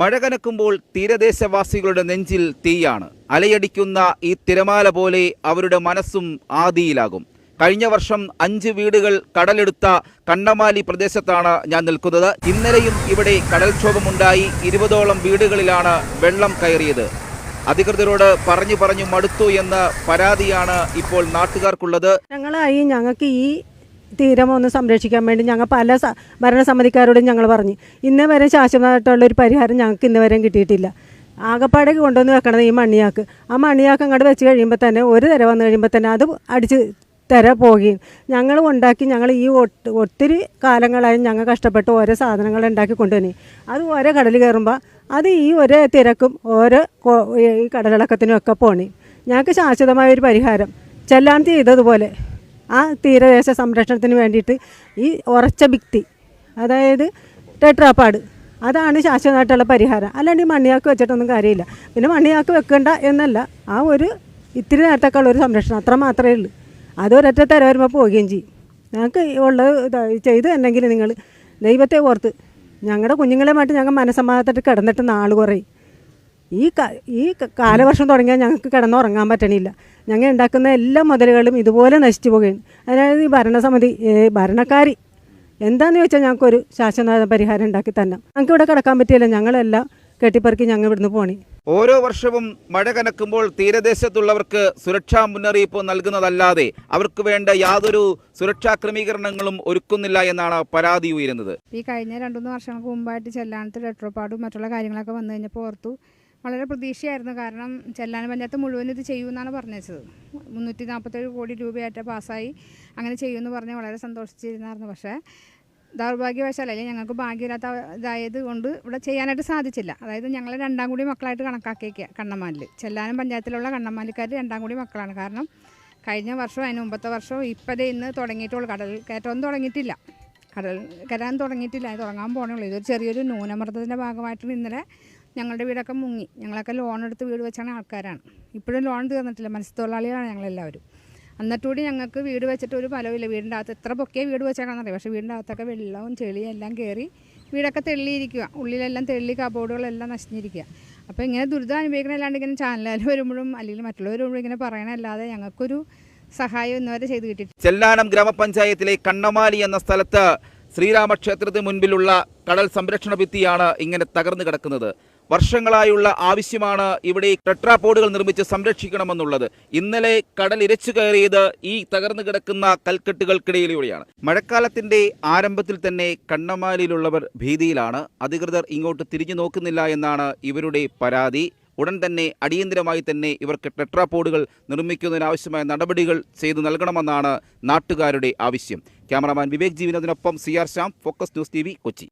മഴ കനക്കുമ്പോൾ തീരദേശവാസികളുടെ നെഞ്ചിൽ തീയാണ്. അലയടിക്കുന്ന ഈ തിരമാല പോലെ അവരുടെ മനസ്സും ആദിയിലാകും. കഴിഞ്ഞ വർഷം അഞ്ച് വീടുകൾ കടലെടുത്ത കണ്ണമാലി പ്രദേശത്താണ് ഞാൻ നിൽക്കുന്നത്. ഇന്നലെയും ഇവിടെ കടൽക്ഷോഭമുണ്ടായി. ഇരുപതോളം വീടുകളിലാണ് വെള്ളം കയറിയത്. അധികൃതരോട് പറഞ്ഞു പറഞ്ഞു മടുത്തു എന്ന പരാതിയാണ് ഇപ്പോൾ നാട്ടുകാർക്കുള്ളത്. ഞങ്ങളായി ഞങ്ങൾക്ക് ഈ തീരം ഒന്ന് സംരക്ഷിക്കാൻ വേണ്ടി ഞങ്ങൾ പല ഭരണസമിതിക്കാരോടും ഞങ്ങൾ പറഞ്ഞു. ഇന്ന് വരെ ശാശ്വതമായിട്ടുള്ള ഒരു പരിഹാരം ഞങ്ങൾക്ക് ഇന്ന് വരെയും കിട്ടിയിട്ടില്ല. ആകപ്പാടെ കൊണ്ടുവന്ന് വെക്കണത് ഈ മണിയാക്ക് ആ മണിയാക്ക് അങ്ങോട്ട് വെച്ച് കഴിയുമ്പോൾ തന്നെ ഒരു തിര വന്നു കഴിയുമ്പോൾ തന്നെ അത് അടിച്ച് തിര പോകുകയും ഞങ്ങൾ ഉണ്ടാക്കി ഞങ്ങൾ ഈ ഒത്തിരി കാലങ്ങളായി ഞങ്ങൾ കഷ്ടപ്പെട്ട് ഓരോ സാധനങ്ങൾ ഉണ്ടാക്കി കൊണ്ടുവന്നി അത് ഓരോ കടൽ കയറുമ്പോൾ അത് ഈ ഒരേ തിരക്കും ഓരോ ഈ കടലിളക്കത്തിനും ഒക്കെ പോണി. ഞങ്ങൾക്ക് ശാശ്വതമായ ഒരു പരിഹാരം. ചെല്ലാൻ ചെയ്തതുപോലെ. ആ തീരദേശ സംരക്ഷണത്തിന് വേണ്ടിയിട്ട് ഈ ഉറച്ച ഭിത്തി അതായത് ടെട്രാപ്പാട് അതാണ് ശാശ്വതമായിട്ടുള്ള പരിഹാരം. അല്ലാണ്ട് മണ്ണിയാക്ക് വെച്ചിട്ടൊന്നും കാര്യമില്ല. പിന്നെ മണ്ണിയാക്ക് വെക്കണ്ട എന്നല്ല ആ ഒരു ഇത്തിരി നേരത്തേക്കുള്ള ഒരു സംരക്ഷണം അത്ര മാത്രമേ ഉള്ളൂ. അത് ഒരൊറ്റ തര വരുമ്പോൾ പോവുകയും ചെയ്യും. ഞങ്ങൾക്ക് ഉള്ളത് ചെയ്ത് എന്നെങ്കിൽ നിങ്ങൾ ദൈവത്തെ ഓർത്ത് ഞങ്ങളുടെ കുഞ്ഞുങ്ങളെ മാറ്റി ഞങ്ങൾ മനസ്സമാധാനത്തിട്ട് കിടന്നിട്ട് നാൾ കുറയും. ഈ ക ഈ കാലവർഷം തുടങ്ങിയാൽ ഞങ്ങൾക്ക് കിടന്നുറങ്ങാൻ പറ്റണില്ല. ഞങ്ങൾ ഉണ്ടാക്കുന്ന എല്ലാ മുതലുകളും ഇതുപോലെ നശിച്ചു പോകുകയാണ്. അതായത് ഈ ഭരണസമിതി ഭരണക്കാരി എന്താണെന്ന് ചോദിച്ചാൽ ഞങ്ങൾക്കൊരു ശാശ്വത പരിഹാരം ഉണ്ടാക്കി തന്നെ ഞങ്ങൾക്ക് ഇവിടെ കിടക്കാൻ പറ്റിയില്ല. ഞങ്ങളെല്ലാം കെട്ടിപ്പറക്കി ഞങ്ങൾ ഇവിടുന്ന് പോണി. ഓരോ വർഷവും മഴ കനക്കുമ്പോൾ തീരദേശത്തുള്ളവർക്ക് സുരക്ഷാ മുന്നറിയിപ്പ് നൽകുന്നതല്ലാതെ അവർക്ക് വേണ്ട യാതൊരു സുരക്ഷാ ക്രമീകരണങ്ങളും ഒരുക്കുന്നില്ല എന്നാണ് പരാതി ഉയരുന്നത്. ഈ കഴിഞ്ഞ രണ്ടു മൂന്ന് വർഷങ്ങൾക്ക് മുമ്പായിട്ട് ചെല്ലാനത്ത് ടെട്രോപ്പാടും മറ്റുള്ള കാര്യങ്ങളൊക്കെ വന്നു കഴിഞ്ഞപ്പോൾ ഓർത്തു. വളരെ പ്രതീക്ഷയായിരുന്നു. കാരണം ചെല്ലാന പഞ്ചായത്ത് മുഴുവൻ ഇത് ചെയ്യുമെന്നാണ് പറഞ്ഞത് മുന്നൂറ്റി നാൽപ്പത്തേഴ് കോടി രൂപയായിട്ട് പാസ്സായി അങ്ങനെ ചെയ്യുമെന്ന് പറഞ്ഞ് വളരെ സന്തോഷിച്ചിരുന്നായിരുന്നു. പക്ഷേ ദൗർഭാഗ്യവശാൽ അല്ലെങ്കിൽ ഞങ്ങൾക്ക് ഭാഗ്യമില്ലാത്ത ഇതായത് കൊണ്ട് ഇവിടെ ചെയ്യാനായിട്ട് സാധിച്ചില്ല. അതായത് ഞങ്ങൾ രണ്ടാം കൂടി മക്കളായിട്ട് കണക്കാക്കിയേക്കുക കണ്ണമാലിൽ ചെല്ലാനം പഞ്ചായത്തിലുള്ള കണ്ണമാലിക്കാർ രണ്ടാം കൂടി മക്കളാണ്. കാരണം കഴിഞ്ഞ വർഷം അതിന് മുമ്പത്തെ വർഷവും ഇപ്പോഴേ ഇന്ന് തുടങ്ങിയിട്ടുള്ളൂ. കടൽ കയറ്റമൊന്നും തുടങ്ങിയിട്ടില്ല. കടൽ കയറാൻ തുടങ്ങിയിട്ടില്ല. തുടങ്ങാൻ പോകണുള്ളൂ ഇതൊരു ചെറിയൊരു ന്യൂനമർദ്ദത്തിന്റെ ഭാഗമായിട്ട് ഇന്നലെ ഞങ്ങളുടെ വീടൊക്കെ മുങ്ങി. ഞങ്ങളൊക്കെ ലോൺ എടുത്ത് വീട് വെച്ചാണ് ആൾക്കാരാണ്. ഇപ്പോഴും ലോൺ തീർന്നിട്ടില്ല മത്സ്യത്തൊഴിലാളികളാണ് ഞങ്ങളെല്ലാവരും. എന്നിട്ടുകൂടി ഞങ്ങൾക്ക് വീട് വെച്ചിട്ട് ഒരു ഫലമില്ല വീടിന്റെ അകത്ത് എത്ര പൊക്കെ വീട് വെച്ചേക്കാണെന്നറിയാം പക്ഷേ വീടിന്റെ അകത്തൊക്കെ വെള്ളവും ചെളിയും എല്ലാം കയറി വീടൊക്കെ തെള്ളിയിരിക്കുക. ഉള്ളിലെല്ലാം തെള്ളി കബോർഡുകളെല്ലാം നശിഞ്ഞിരിക്കുക. അപ്പോൾ ഇങ്ങനെ ദുരിതം അനുഭവിക്കണമല്ലാണ്ട് ഇങ്ങനെ ചാനലിൽ വരുമ്പോഴും അല്ലെങ്കിൽ മറ്റുള്ളവർ വരുമ്പോഴും ഇങ്ങനെ പറയണല്ലാതെ ഞങ്ങൾക്കൊരു സഹായം ഇന്നുവരെ ചെയ്ത് കിട്ടി ചെല്ലാനം ഗ്രാമപഞ്ചായത്തിലെ കണ്ണമാലി എന്ന സ്ഥലത്ത് ശ്രീരാമക്ഷേത്രത്തിന് മുൻപിലുള്ള കടൽ സംരക്ഷണ ഭിത്തിയാണ് ഇങ്ങനെ തകർന്നു കിടക്കുന്നത്. വർഷങ്ങളായുള്ള ആവശ്യമാണ് ഇവിടെ ടെട്രാപോഡുകൾ നിർമ്മിച്ച് സംരക്ഷിക്കണമെന്നുള്ളത്. ഇന്നലെ കടൽ ഇരച്ചു കയറിയത് ഈ തകർന്നു കിടക്കുന്ന കൽക്കെട്ടുകൾക്കിടയിലൂടെയാണ്. മഴക്കാലത്തിന്റെ ആരംഭത്തിൽ തന്നെ കണ്ണമാലിയിലുള്ളവർ ഭീതിയിലാണ്. അധികൃതർ ഇങ്ങോട്ട് തിരിഞ്ഞു നോക്കുന്നില്ല എന്നാണ് ഇവരുടെ പരാതി. ഉടൻ തന്നെ അടിയന്തരമായി തന്നെ ഇവർക്ക് ടെട്രാപോഡുകൾ നിർമ്മിക്കുന്നതിനാവശ്യമായ നടപടികൾ ചെയ്തു നൽകണമെന്നാണ് നാട്ടുകാരുടെ ആവശ്യം. Cameraman Vivek ജീവനത്തിനൊപ്പം C R Shyam focus news T Kochi.